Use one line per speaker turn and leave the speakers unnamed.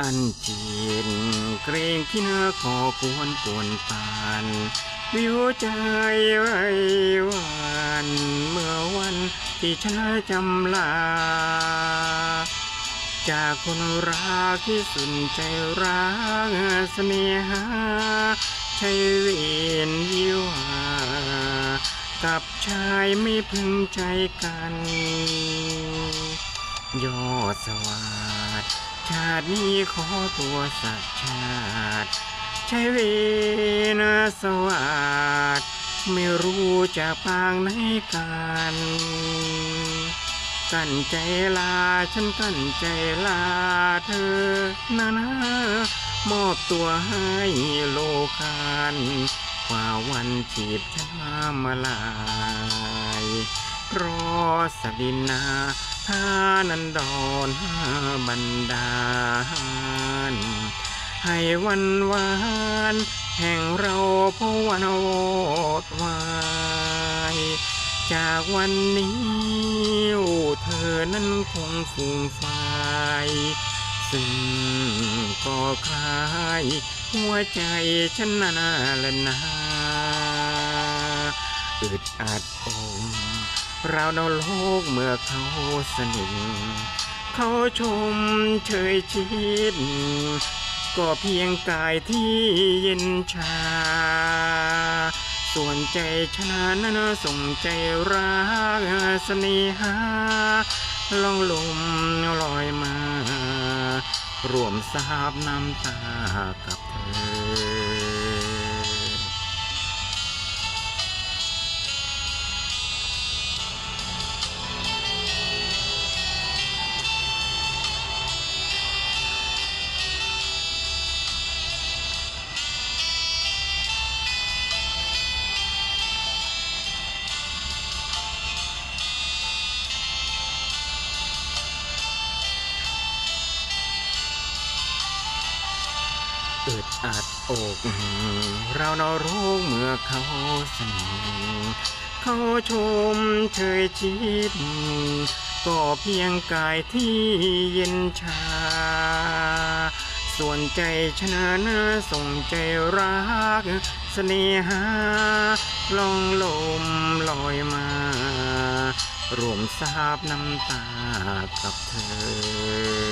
อันจีนเกรงที่เนื้อขอกวนปวนปานวิวใจไว้วันเมื่อวันที่ฉันจำลา จากคนรักที่สุนใจรักเสน่หาใช่เวียนวิวากับชายไม่พึงใจกัน ยอดสวัสด ชาตินี้ขอตัวสักชาติ ใช้เวนาสวัสดไม่รู้จะปางไหนกันกันใจลาฉันกันใจลาเธอนานะ มอบตัวให้โลกานกว่าวันจีบฉันมาลาย รอสดินนาทานันดอนบันดาล ให้วันวาน แห่งเราพวันโวดวายจากวันนี้เธอนั้นคงฟูงไฟซึ่งก็คลายหัวใจฉันนานาละนาอึดอัดอง เราวดาวโลกเมื่อเขาสนิทเขาชมเชยชิดก็เพียงกายที่เย็นชา ส่วนใจชนะนั้นส่งใจรักเสน่หาลองลมลอยมารวมสาบน้ำตากับเธอ อึดอัดอกเราเนารู้เมื่อเขาสนิทเขาชมเชยชิดก็เพียงกายที่เย็นชา ส่วนใจชนะนะส่งใจรักเสน่หาลองลมลอยมารวมสาบน้ำตากับเธอ